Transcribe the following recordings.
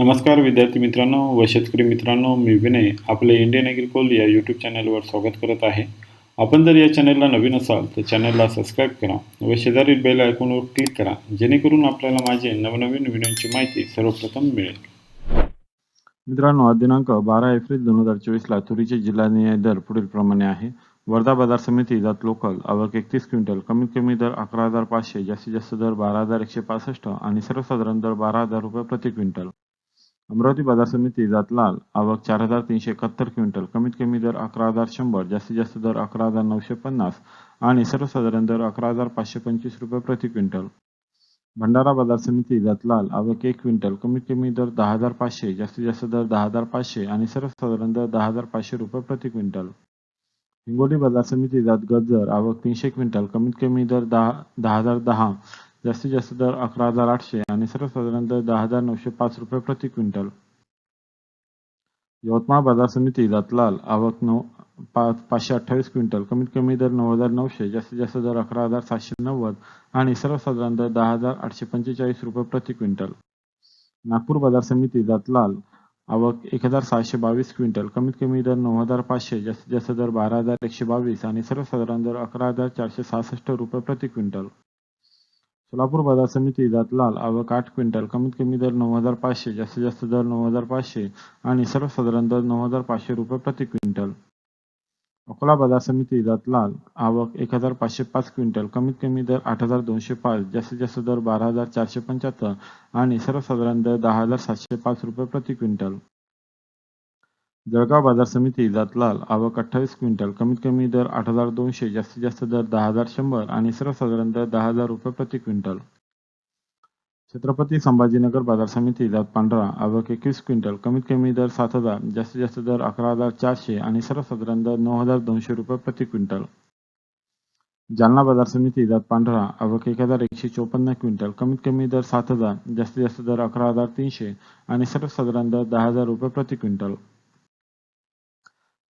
नमस्कार विद्यार्थी मित्रांनो व शेतकरी मित्रांनो मी विनय आपले इंडियन ॲग्रिकोल या यूट्यूब चॅनलवर स्वागत करत आहे. आपण जर या चॅनलला नवीन असाल तर चॅनलला सबस्क्राईब करा व शेजारील बेल आयकॉनवर क्लिक करा जेणेकरून आपल्याला माझे नवनवीन व्हिडिओची माहिती सर्वप्रथम मिळेल. मित्रांनो आज दिनांक बारा एप्रिल दोन हजार चोवीसला तुरीचे जिल्हानिहाय दर पुढील प्रमाणे आहे. वर्धा बाजार समिती जात लोकल आवक एकतीस क्विंटल कमीत कमी दर अकरा हजार पाचशे जास्तीत जास्त दर बारा हजार एकशे पासष्ट आणि सर्वसाधारण दर बारा हजार रुपये प्रति क्विंटल. अमरावती बाजार समिती जातलाल आवक चार हजार तीनशे एकाहत्तर क्विंटल. कमीत कमी दर अकरा हजार शंभर जास्तीत जास्त दर अकरा हजार नऊशे पन्नास आणि सर्वसाधारण दर अकरा हजार पाचशे पंचवीस रुपये प्रति क्विंटल. भंडारा बाजार समिती जातलाल आवक एक क्विंटल. कमीत कमी दर दहा हजार पाचशे जास्तीत जास्त दर दहा हजार पाचशे आणि सर्वसाधारण दर दहा हजार पाचशे रुपये प्रति क्विंटल. हिंगोली बाजार समिती जात गजर. आवक तीनशे क्विंटल. कमीत कमी दर दहा दहा हजार दहा जास्तीत जास्त दर अकरा हजार आठशे आणि सर्वसाधारण दर दहा हजार नऊशे पाच रुपये प्रति क्विंटल. यवतमाळ बाजार समिती जातलाल आवक नऊ पाचशे अठ्ठावीस क्विंटल. कमीत कमी दर नऊ हजार नऊशे जास्तीत जास्त दर अकरा हजार सातशे नव्वद आणि सर्वसाधारण दर दहा हजार आठशे पंचेचाळीस रुपये प्रति क्विंटल. नागपूर बाजार समिती जातलाल आवक एक हजार सहाशे बावीस क्विंटल. कमीत कमी दर नऊ हजार पाचशे जास्तीत जास्त दर बारा हजार एकशे बावीस आणि सर्वसाधारण दर अकरा हजार चारशे सहासष्ट रुपये प्रति क्विंटल. सोलापूर बाजार समिती जातलाल आवक आठ क्विंटल कमीत कमी दर नऊ हजार पाचशे जास्तीत जास्त दर नऊ हजार पाचशे आणि सर्वसाधारण दर नऊ हजार पाचशे रुपये प्रति क्विंटल. अकोला बाजार समिती जातलाल आवक एक हजार पाचशे पाच क्विंटल कमीत कमी दर आठ हजार दोनशे पाच जास्तीत जास्त दर बारा हजार चारशे पंच्याहत्तर आणि सर्वसाधारण दर दहा हजार सातशे पाच रुपये प्रति क्विंटल. जळगाव बाजार समिती जातलाल आवक अठ्ठावीस क्विंटल. कमीत कमी दर आठ हजार दोनशे जास्तीत जास्त दर दहा हजार शंभर आणि सर्वसाधारण दर दहा हजार रुपये प्रति क्विंटल. छत्रपती संभाजीनगर बाजार समिती जात पांढरा. आवक एकवीस क्विंटल. कमीत कमी दर सात हजार जास्तीत जास्त दर अकरा हजार चारशे आणि सर्वसाधारण दर नऊ हजार दोनशे रुपये प्रति क्विंटल. जालना बाजार समिती जात पांढरा. आवक एक हजार एकशे चोपन्न क्विंटल. कमीत कमी दर सात हजार जास्तीत जास्त दर अकरा हजार तीनशे आणि सर्वसाधारण दर दहा हजार रुपये प्रति क्विंटल.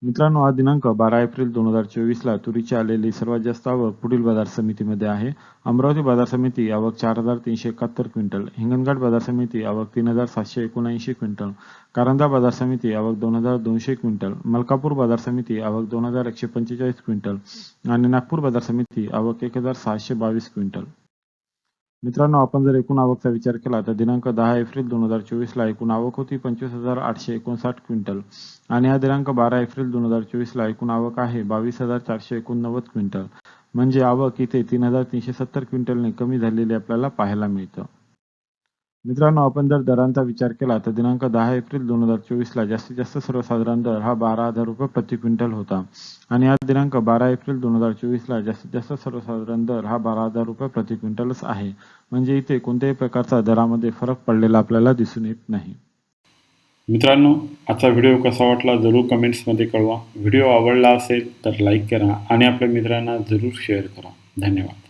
मित्रांनो आज दिनांक बारा एप्रिल दोन हजार चोवीसला तुरीची आलेली सर्वात जास्त आवक पुढील बाजार समितीमध्ये आहे. अमरावती बाजार समिती आवक चार हजार तीनशे एकाहत्तर क्विंटल. हिंगणघाट बाजार समिती आवक तीन हजार सातशे एकोणऐंशी क्विंटल. कारंजा बाजार समिती आवक दोन हजार दोनशे क्विंटल. मलकापूर बाजार समिती आवक दोन हजार एकशे पंचेचाळीस क्विंटल. आणि नागपूर बाजार समिती आवक एक हजार सहाशे बावीस क्विंटल. मित्रांनो आपण जर एकूण आवकचा विचार केला तर दिनांक दहा एप्रिल दोन हजार चोवीसला एकूण आवक होती पंचवीस हजार आठशे एकोणसाठ क्विंटल आणि हा दिनांक बारा एप्रिल दोन हजार चोवीसला एकूण आवक आहे बावीस हजार चारशे एकोणनव्वद क्विंटल. म्हणजे आवक इथे तीन हजार तीनशे सत्तर क्विंटलने कमी झालेली आपल्याला पाहायला मिळतं. मित्रांनो आपण जर दरांचा विचार केला तर दिनांक दहा एप्रिल दोन हजार चोवीसला जास्तीत जास्त सर्वसाधारण दर हा बारा हजार रुपये प्रति क्विंटल होता. आणि आज दिनांक बारा एप्रिल दोन हजार चोवीसला जास्तीत जास्त सर्वसाधारण दर हा बारा हजार रुपये प्रति क्विंटलच आहे. म्हणजे इथे कोणत्याही प्रकारचा दरामध्ये फरक पडलेला आपल्याला दिसून येत नाही. मित्रांनो आजचा व्हिडिओ कसा वाटला जरूर कमेंट्समध्ये कळवा. व्हिडिओ आवडला असेल तर लाईक करा आणि आपल्या मित्रांना जरूर शेअर करा. धन्यवाद.